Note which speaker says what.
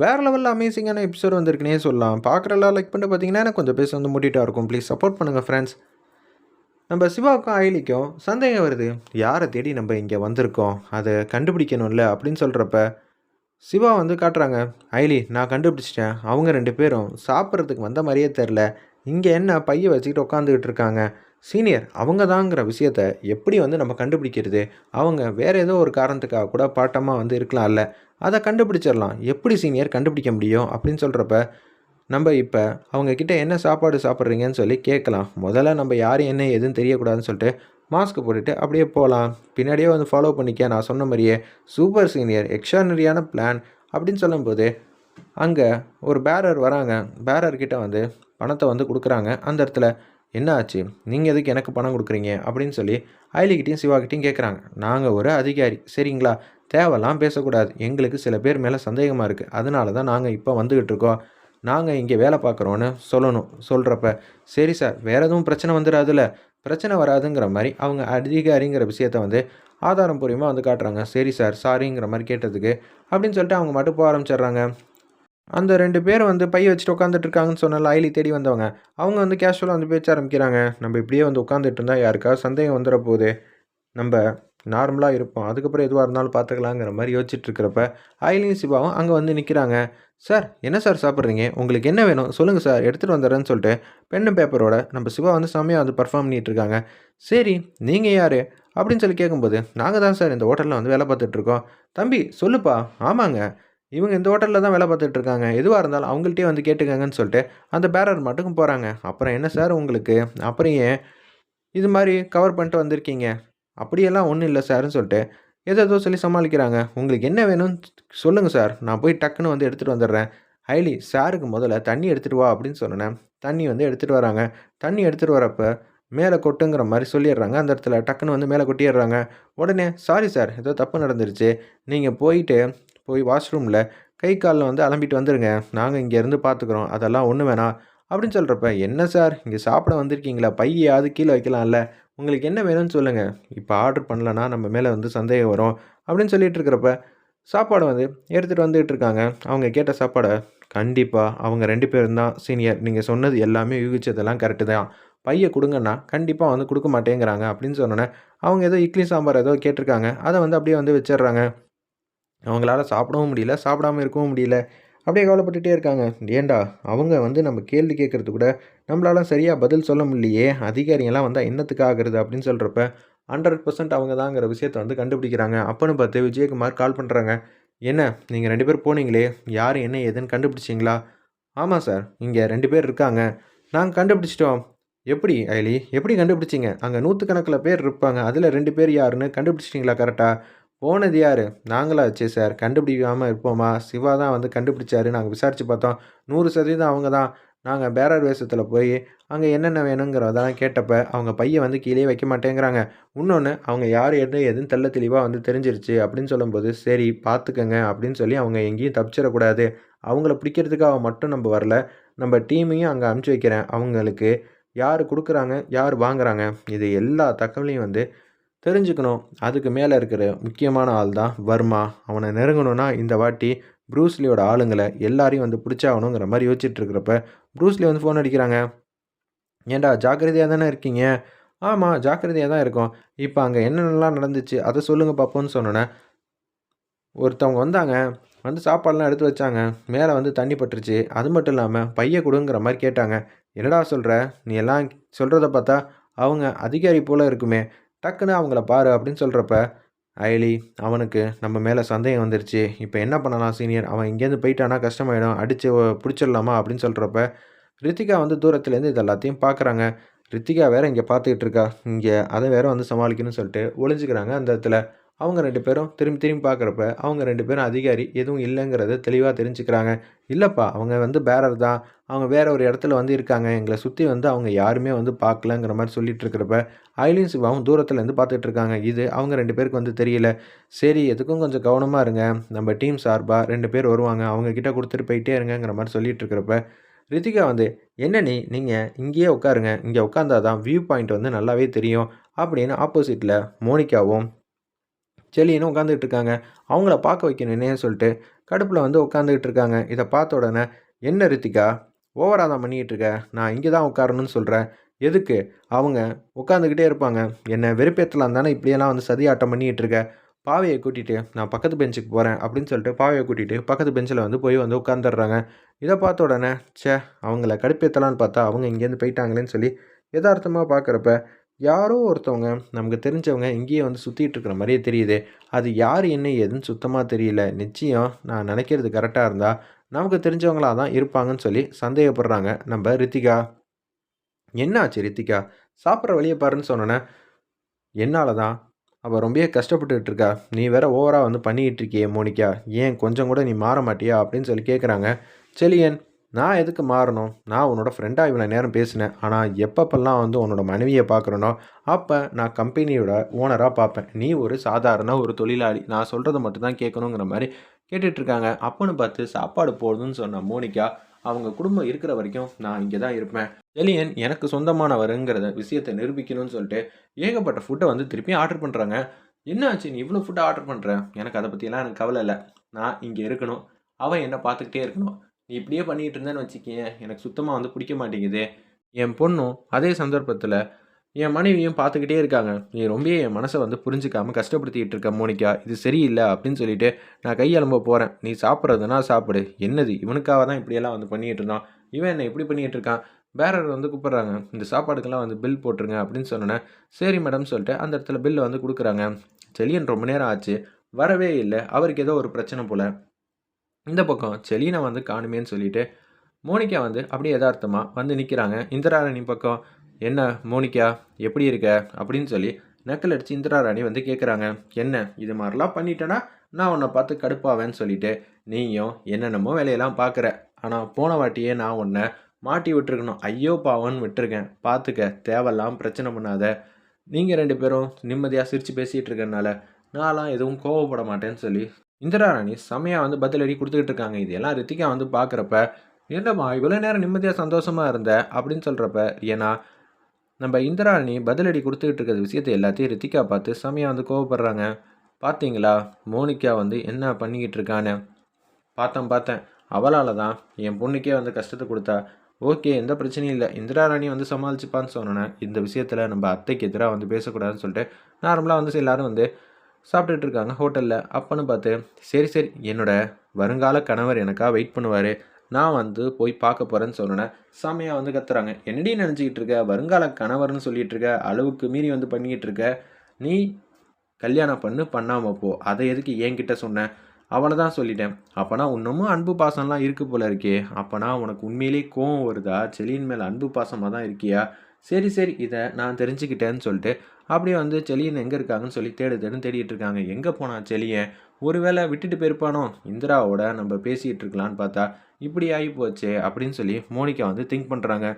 Speaker 1: வேறு லெவலில் அமேசிங்கான எபிசோட் வந்திருக்குனே சொல்லலாம். பார்க்குறலாம் லைக் பண்ணிட்டு பார்த்தீங்கன்னா எனக்கு கொஞ்சம் பேச வந்து மூட்டிகிட்டா இருக்கும். ப்ளீஸ் சப்போர்ட் பண்ணுங்கள் ஃப்ரெண்ட்ஸ் நம்ம சிவாவுக்கும் அயலிக்கும் சந்தேகம் வருது. யாரை தேடி நம்ம இங்கே வந்திருக்கோம்? அதை கண்டுபிடிக்கணும்ல அப்படின்னு சொல்கிறப்ப சிவா வந்து காட்டுறாங்க அயலி நான் கண்டுபிடிச்சிட்டேன். அவங்க ரெண்டு பேரும் சாப்பிட்றதுக்கு வந்த மாதிரியே தெரில இங்கே என்ன பைய வச்சுக்கிட்டு உட்காந்துக்கிட்டு இருக்காங்க? சீனியர் அவங்க தாங்கிற விஷயத்த எப்படி வந்து நம்ம கண்டுபிடிக்கிறது? அவங்க வேறு ஏதோ ஒரு காரணத்துக்காக கூட பாட்டமாக வந்து இருக்கலாம்ல அதை கண்டுபிடிச்சிடலாம். எப்படி சீனியர் கண்டுபிடிக்க முடியும் அப்படின்னு சொல்கிறப்ப நம்ம இப்போ அவங்கக்கிட்ட என்ன சாப்பாடு சாப்பிட்றீங்கன்னு சொல்லி கேட்கலாம். முதல்ல நம்ம யார் என்ன எதுன்னு தெரியக்கூடாதுன்னு சொல்லிட்டு மாஸ்க் போட்டுட்டு அப்படியே போகலாம் பின்னாடியே வந்து ஃபாலோ பண்ணிக்க. நான் சொன்ன மாதிரியே சூப்பர் சீனியர் எக்ஸ்ட்ரானரியான பிளான் அப்படின்னு சொல்லும்போது அங்கே ஒரு பேரர் வராங்க. பேரர்கிட்ட வந்து பணத்தை வந்து கொடுக்குறாங்க. அந்த இடத்துல என்ன ஆச்சு? நீங்கள் எதுக்கு எனக்கு பணம் கொடுக்குறீங்க? அப்படின்னு சொல்லி ஐலிக்கிட்டையும் சிவாக்கிட்டையும் கேட்குறாங்க நாங்கள் ஒரு அதிகாரி. சரிங்களா? தேவைலாம் பேசக்கூடாது. எங்களுக்கு சில பேர் மேலே சந்தேகமாக இருக்குது அதனால தான் நாங்கள் இப்போ வந்துக்கிட்டு இருக்கோம். நாங்கள் இங்கே வேலை பார்க்குறோன்னு சொல்லணும். சொல்கிறப்ப சரி சார் வேறு எதுவும் பிரச்சனை வந்துடாதுல பிரச்சனை வராதுங்கிற மாதிரி அவங்க அதிகாரிங்கிற விஷயத்த வந்து ஆதாரம் பூர்வமாக வந்து காட்டுறாங்க. சரி சார் சாரிங்கிற மாதிரி கேட்டதுக்கு அப்படின்னு சொல்லிட்டு அவங்க மட்டும் போக ஆரம்பிச்சிடுறாங்க. அந்த ரெண்டு பேர் வந்து பை வச்சுட்டு உட்காந்துட்டு இருக்காங்கன்னு சொன்னால ஐலி தேடி வந்தவங்க அவங்க வந்து கேஷுவலாக வந்து பேச்ச ஆரம்பிக்கிறாங்க. நம்ம இப்படியே வந்து உட்காந்துட்டு இருந்தால் யாருக்காவது சந்தேகம் வந்துட போகுது நம்ம நார்மலாக இருப்போம். அதுக்கப்புறம் எதுவாக இருந்தாலும் பார்த்துக்கலாங்கிற மாதிரி யோசிச்சுட்டு இருக்கிறப்ப ஐலியும் சிவாவும் அங்கே வந்து நிற்கிறாங்க சார் என்ன சார் சாப்பிட்றீங்க? உங்களுக்கு என்ன வேணும்? சொல்லுங்கள் சார் எடுத்துகிட்டு வந்துடுறேன்னு சொல்லிட்டு பெண்ணும் பேப்பரோட நம்ம சிவா வந்து செம்மையாக வந்து பர்ஃபார்ம் பண்ணிகிட்டு இருக்காங்க சரி நீங்கள் யார்? அப்படின்னு சொல்லி கேட்கும்போது நாங்கள் தான் சார் இந்த ஹோட்டலில் வந்து வேலை பார்த்துட்ருக்கோம். தம்பி சொல்லுப்பா. ஆமாங்க. இவங்க இந்த ஹோட்டலில் தான் வேலை பார்த்துட்டு இருக்காங்க எதுவாக இருந்தாலும் அவங்கள்ட்டே வந்து கேட்டுக்கங்கன்னு சொல்லிட்டு அந்த பேரர் மட்டுக்கும் போகிறாங்க அப்புறம் என்ன சார் உங்களுக்கு? அப்புறம் ஏன் இது மாதிரி கவர் பண்ணிட்டு வந்திருக்கீங்க? அப்படியெல்லாம் ஒன்றும் இல்லை சார்னு சொல்லிட்டு ஏதோ ஏதோ சொல்லி சமாளிக்கிறாங்க. உங்களுக்கு என்ன வேணும்னு சொல்லுங்கள் சார் நான் போய் டக்குன்னு வந்து எடுத்துகிட்டு வந்துடுறேன். ஹைலி சாருக்கு முதல்ல தண்ணி எடுத்துகிட்டு வா அப்படின்னு சொன்னேன். தண்ணி வந்து எடுத்துகிட்டு வராங்க. தண்ணி எடுத்துகிட்டு வரப்போ மேலே கொட்டுங்கிற மாதிரி சொல்லிடுறாங்க. அந்த இடத்துல டக்குன்னு வந்து மேலே கொட்டிடுறாங்க. உடனே சாரி சார் ஏதோ தப்பு நடந்துருச்சு. நீங்கள் போயிட்டு போய் வாஷ்ரூமில் கை காலில் வந்து அலம்பிட்டு வந்துடுங்க நாங்கள் இங்கேருந்து பார்த்துக்குறோம் அதெல்லாம் ஒன்று வேணாம். அப்படின்னு சொல்கிறப்ப என்ன சார்? இங்கே சாப்பிட வந்திருக்கீங்களா? பையாவது கீழே வைக்கலாம்ல. உங்களுக்கு என்ன வேணும்னு சொல்லுங்கள் இப்போ ஆர்டர் பண்ணலன்னா நம்ம மேலே வந்து சந்தேகம் வரும். அப்படின்னு சொல்லிட்டு இருக்கிறப்ப சாப்பாடை வந்து எடுத்துகிட்டு வந்துகிட்டு இருக்காங்க. அவங்க கேட்ட சாப்பாடை கண்டிப்பாக அவங்க ரெண்டு பேரும் தான் சீனியர் நீங்கள் சொன்னது எல்லாமே யூகிச்சதெல்லாம் கரெக்டு தான். பையை கொடுங்கன்னா கண்டிப்பாக வந்து கொடுக்க மாட்டேங்கிறாங்க. அப்படின்னு சொன்னோன்னே அவங்க ஏதோ இட்லி சாம்பார் ஏதோ கேட்டிருக்காங்க. அதை வந்து அப்படியே வந்து வச்சிடுறாங்க. அவங்களால சாப்பிடவும் முடியல சாப்பிடாம இருக்கவும் முடியல. அப்படியே கவலைப்பட்டுட்டே இருக்காங்க. ஏண்டா அவங்க வந்து நம்ம கேள்வி கேட்குறது கூட நம்மளால சரியாக பதில் சொல்ல முடியலையே அதிகாரிங்கெல்லாம் வந்தால் என்னத்துக்கு ஆகுறது அப்படின்னு சொல்கிறப்ப ஹண்ட்ரட் பர்சன்ட் அவங்க தாங்கிற விஷயத்த வந்து கண்டுபிடிக்கிறாங்க. அப்போன்னு பார்த்து விஜயகுமார் கால் பண்ணுறாங்க என்ன நீங்கள் ரெண்டு பேர் போனீங்களே யார் என்ன ஏதுன்னு கண்டுபிடிச்சிங்களா? ஆமாம் சார் இங்கே ரெண்டு பேர் இருக்காங்க. நாங்கள் கண்டுபிடிச்சிட்டோம். எப்படி ஐலி? எப்படி கண்டுபிடிச்சிங்க? அங்கே நூற்றுக்கணக்கில் பேர் இருப்பாங்க. அதில் ரெண்டு பேர் யாருன்னு கண்டுபிடிச்சிட்டிங்களா கரெக்டாக போனது யார்? நாங்களாச்சு சார். கண்டுபிடிக்காமல் இருப்போமா? சிவா தான் வந்து கண்டுபிடிச்சாரு. நாங்கள் விசாரித்து பார்த்தோம். நூறு சதவீதம் அவங்க தான். நாங்கள் பேரர் வேஷத்தில் போய் அங்கே என்னென்ன வேணுங்கிறதெல்லாம் கேட்டப்ப அவங்க பையன் வந்து கீழே வைக்க மாட்டேங்கிறாங்க. இன்னொன்று அவங்க யார் எது எதுன்னு தெல்ல தெளிவாக வந்து தெரிஞ்சிருச்சு. அப்படின்னு சொல்லும்போது சரி பார்த்துக்கங்க அப்படின்னு சொல்லி அவங்க எங்கேயும் தப்பிச்சிடக்கூடாது. அவங்கள பிடிக்கிறதுக்காக மட்டும் நம்ம வரல. நம்ம டீமையும் அங்கே அனுப்பிச்சி வைக்கிறேன். அவங்களுக்கு யார் கொடுக்குறாங்க? யார் வாங்குறாங்க? இது எல்லா தகவலையும் வந்து தெரிஞ்சுக்கணும். அதுக்கு மேலே இருக்கிற முக்கியமான ஆள் தான் வர்மா. அவனை நெருங்கணும்னா இந்த வாட்டி ப்ரூஸ்லியோட ஆளுங்களை எல்லாரையும் வந்து பிடிச்சாகணுங்கிற மாதிரி யோசிச்சுட்டு இருக்கிறப்ப ப்ரூஸ்லி வந்து ஃபோன் அடிக்கிறாங்க. ஏண்டா ஜாக்கிரதையாக தானே இருக்கீங்க? ஆமாம் ஜாக்கிரதையாக தான் இருக்கோம். இப்போ அங்கே என்னென்னலாம் நடந்துச்சு? அதை சொல்லுங்கள் பார்ப்போன்னு சொன்னோன்னே ஒருத்தவங்க வந்தாங்க. வந்து சாப்பாடெலாம் எடுத்து வச்சாங்க. மேலே வந்து தண்ணி பட்டுருச்சு. அது மட்டும் இல்லாமல் பைய கொடுங்கிற மாதிரி கேட்டாங்க. என்னடா சொல்கிற நீ எல்லாம் சொல்கிறத பார்த்தா அவங்க அதிகாரி போல் இருக்குமே. டக்குன்னு அவங்கள பாரு அப்படின்னு சொல்கிறப்ப ஐலி அவனுக்கு நம்ம மேலே சந்தேகம் வந்துருச்சு. இப்போ என்ன பண்ணலாம் சீனியர்? அவன் இங்கேருந்து போயிட்டானா கஷ்டமாயிடும் அடித்து பிடிச்சிடலாமா அப்படின்னு சொல்கிறப்ப ரித்திகா வந்து தூரத்துலேருந்து இது எல்லாத்தையும் பார்க்குறாங்க ரித்திகா வேற இங்கே பார்த்துக்கிட்டு இருக்கா. இங்கே அதை வேற வந்து சமாளிக்கணும்னு சொல்லிட்டு ஒளிஞ்சுக்கிறாங்க. அந்த இடத்துல அவங்க ரெண்டு பேரும் திரும்பி திரும்பி பார்க்குறப்ப அவங்க ரெண்டு பேரும் அதிகாரி எதுவும் இல்லைங்கிறத தெளிவாக தெரிஞ்சுக்கிறாங்க. இல்லைப்பா அவங்க வந்து பேரர் தான். அவங்க வேற ஒரு இடத்துல வந்து இருக்காங்க. எங்களை சுற்றி வந்து அவங்க யாருமே வந்து பார்க்கலங்கிற மாதிரி சொல்லிட்டு இருக்கிறப்ப ஐலின் சிவாவும் தூரத்துலேருந்து பார்த்துட்டு இருக்காங்க. இது அவங்க ரெண்டு பேருக்கு வந்து தெரியல. சரி எதுக்கும் கொஞ்சம் கவனமாக இருங்க. நம்ம டீம் சார்பாக ரெண்டு பேர் வருவாங்க. அவங்க கிட்ட கொடுத்துட்டு போயிட்டே இருங்கிற மாதிரி சொல்லிட்டு இருக்கிறப்ப ரித்திகா வந்து என்ன நீ? நீங்கள் இங்கேயே உட்காருங்க. இங்கே உட்காந்தாதான் வியூ பாயிண்ட் வந்து நல்லாவே தெரியும். அப்படின்னு ஆப்போசிட்டில் மோனிகாவும் செலின்னு உட்காந்துக்கிட்டு இருக்காங்க அவங்கள பார்க்க வைக்கணுன்னே சொல்லிட்டு கடுப்பில் வந்து உட்காந்துக்கிட்டு இருக்காங்க இதை பார்த்த உடனே என்ன ரித்திகா ஓவராக தான் பண்ணிக்கிட்டு இருக்க நான் இங்கே தான் உட்காரணும்னு சொல்கிறேன் எதுக்கு? அவங்க உட்காந்துக்கிட்டே இருப்பாங்க. என்னை வெறுப்பேற்றலாம் தானே இப்படியெல்லாம் வந்து சதியாட்டம் பண்ணிக்கிட்டு இருக்க பாவையை கூட்டிகிட்டு நான் பக்கத்து பெஞ்சுக்கு போகிறேன் அப்படின்னு சொல்லிட்டு பாவையை கூட்டிகிட்டு பக்கத்து பெஞ்சில் வந்து போய் வந்து உட்காந்துடுறாங்க இதை பார்த்த உடனே ச்சே அவங்கள கடுப்பேற்றலான்னு பார்த்தா அவங்க இங்கேருந்து போயிட்டாங்களேன்னு சொல்லி யதார்த்தமாக பார்க்குறப்ப யாரோ ஒருத்தவங்க நமக்கு தெரிஞ்சவங்க இங்கேயே வந்து சுற்றிட்டு இருக்கிற மாதிரியே தெரியுது. அது யார் என்ன ஏதுன்னு சுத்தமாக தெரியல. நிச்சயம் நான் நினைக்கிறது கரெக்டாக இருந்தால் நமக்கு தெரிஞ்சவங்களாக தான் இருப்பாங்கன்னு சொல்லி சந்தேகப்படுறாங்க. நம்ம ரித்திகா. என்ன ஆச்சு ரித்திகா? சாப்பிட்ற வழியை பாருன்னு சொன்னோன்னே என்னால் தான். அவள் ரொம்பவே கஷ்டப்பட்டுட்டு இருக்கா. நீ வேற ஓவராக வந்து பண்ணிக்கிட்டு இருக்கியே மோனிகா. ஏன் கொஞ்சம் கூட நீ மாற மாட்டியா? அப்படின்னு சொல்லி கேட்குறாங்க செலியன் நான் எதுக்கு மாறணும்? நான் உன்னோட ஃப்ரெண்டாக இவ்வளோ நேரம் பேசினேன். ஆனால் எப்பப்பெல்லாம் வந்து உன்னோட மனைவியை பார்க்குறனோ அப்போ நான் கம்பெனியோட ஓனராக பார்ப்பேன். நீ ஒரு சாதாரண ஒரு தொழிலாளி. நான் சொல்கிறத மட்டும்தான் கேட்கணுங்கிற மாதிரி கேட்டுட்ருக்காங்க இருக்காங்க. பார்த்து சாப்பாடு போடுதுன்னு சொன்ன மோனிகா அவங்க குடும்பம் இருக்கிற வரைக்கும் நான் இங்கே தான் இருப்பேன். எலியன் எனக்கு சொந்தமானவருங்கிறத விஷயத்தை நிரூபிக்கணும்னு சொல்லிட்டு ஏகப்பட்ட ஃபுட்டை வந்து திருப்பி ஆர்டர் பண்ணுறாங்க என்ன ஆச்சு நீ இவ்வளோ ஃபுட்டை ஆர்டர் பண்ணுறேன் எனக்கு அதை பற்றியெல்லாம் எனக்கு கவலை இல்லை. நான் இங்கே இருக்கணும். அவன் என்னை பார்த்துக்கிட்டே இருக்கணும். நீ இப்படியே பண்ணிகிட்டு இருந்தேன்னு வச்சுக்கேன் எனக்கு சுத்தமாக வந்து பிடிக்க மாட்டேங்குது. என் பொண்ணும் அதே சந்தர்ப்பத்தில் என் மனைவியும் பார்த்துக்கிட்டே இருக்காங்க. நீ ரொம்ப என் மனசை வந்து புரிஞ்சுக்காம கஷ்டப்படுத்திக்கிட்டு இருக்க மோனிகா இது சரியில்லை அப்படின்னு சொல்லிட்டு நான் கையெலும்ப போகிறேன் நீ சாப்பிட்றதுனா சாப்பிடு. என்னது? இவனுக்காக தான் இப்படியெல்லாம் வந்து பண்ணிகிட்டு இருந்தான். இவன் என்ன இப்படி பண்ணிகிட்டு இருக்கான். பேரர் வந்து கூப்பிட்றாங்க. இந்த சாப்பாடுக்கெல்லாம் வந்து பில் போட்டுருங்க அப்படின்னு சொன்னேன் சரி மேடம் சொல்லிட்டு அந்த இடத்துல பில்லை வந்து கொடுக்குறாங்க. செலியன் ரொம்ப நேரம் ஆச்சு. வரவே இல்லை. அவருக்கு ஏதோ ஒரு பிரச்சனை போல். இந்த பக்கம் செலீனை வந்து காணுமேன்னு சொல்லிட்டு மோனிகா வந்து அப்படியே யதார்த்தமாக வந்து நிற்கிறாங்க இந்திராராணி பக்கம் என்ன மோனிகா எப்படி இருக்க? அப்படின்னு சொல்லி நக்கல் அடித்து இந்திராராணி வந்து கேட்குறாங்க என்ன இது மாதிரிலாம் பண்ணிட்டேன்னா நான் உன்னை பார்த்து கடுப்பாவேன்னு சொல்லிட்டு நீயும் என்னென்னமோ வேலையெல்லாம் பார்க்குற ஆனால் போன வாட்டியே நான் உன்னை மாட்டி விட்டுருக்கணும். ஐயோ பாவன்னு விட்டுருக்கேன். பார்த்துக்க தேவையில்லாம் பிரச்சனை பண்ணாத. நீங்கள் ரெண்டு பேரும் நிம்மதியாக சிரித்து பேசிகிட்டு இருக்கறனால நான்லாம் எதுவும் கோவப்பட மாட்டேன்னு சொல்லி இந்திராராணி செம்மையாக வந்து பதிலடி கொடுத்துக்கிட்டு இருக்காங்க. இதெல்லாம் ரித்திகா வந்து பார்க்குறப்ப என்னம்மா இவ்வளோ நேரம் நிம்மதியாக சந்தோஷமாக இருந்த? அப்படின்னு சொல்கிறப்ப ஏன்னா நம்ம இந்திராணி பதிலடி கொடுத்துக்கிட்டு இருக்கிற விஷயத்தை எல்லாத்தையும் ரித்திகா பார்த்து செம்மையாக வந்து கோவப்படுறாங்க. பார்த்தீங்களா மோனிகா வந்து என்ன பண்ணிக்கிட்டு இருக்கான்னு? பார்த்தேன் பார்த்தேன். அவளால் தான் என் பொண்ணுக்கே வந்து கஷ்டத்தை கொடுத்தா. ஓகே எந்த பிரச்சனையும் இல்லை. இந்திராராணி வந்து சமாளிச்சுப்பான்னு சொன்னேன். இந்த விஷயத்தில் நம்ம அத்தைக்கு எதிராக வந்து பேசக்கூடாதுன்னு சொல்லிட்டு நார்மலாக வந்து எல்லாரும் வந்து சாப்பிட்டுட்டு இருக்காங்க ஹோட்டலில். அப்பன்னு பார்த்து சரி சரி என்னோட வருங்கால கணவர் எனக்காக வெயிட் பண்ணுவார். நான் வந்து போய் பார்க்க போகிறேன்னு சொன்னேன் செமையாக வந்து கத்துறாங்க. என்னடி நினச்சிக்கிட்டு இருக்க? வருங்கால கணவர்னு சொல்லிகிட்டு இருக்க? அளவுக்கு மீறி வந்து பண்ணிக்கிட்டு இருக்க? நீ கல்யாணம் பண்ணு பண்ணாமல் போ. அதை எதுக்கு என்கிட்ட சொன்னேன் அவளை தான் சொல்லிட்டேன். அப்போனா இன்னமும் அன்பு பாசம்லாம் இருக்குது போல இருக்கே. அப்போனா உனக்கு உண்மையிலேயே கோவம் வருதா? செலியின் மேலே அன்பு பாசமாக தான் இருக்கியா? சரி சரி இதை நான் தெரிஞ்சுக்கிட்டேன்னு சொல்லிட்டு அப்படியே வந்து செலியன் எங்கே இருக்காங்கன்னு சொல்லி தேடு தேடுன்னு தேடிட்டு இருக்காங்க. எங்கே போனான் செலியன்? ஒருவேளை விட்டுட்டு போயிருப்பானோ? இந்திராவோட நம்ம பேசிகிட்டு இருக்கலான்னு பார்த்தா இப்படி ஆகி போச்சே அப்படின்னு சொல்லி மோனிகா வந்து திங்க் பண்ணுறாங்க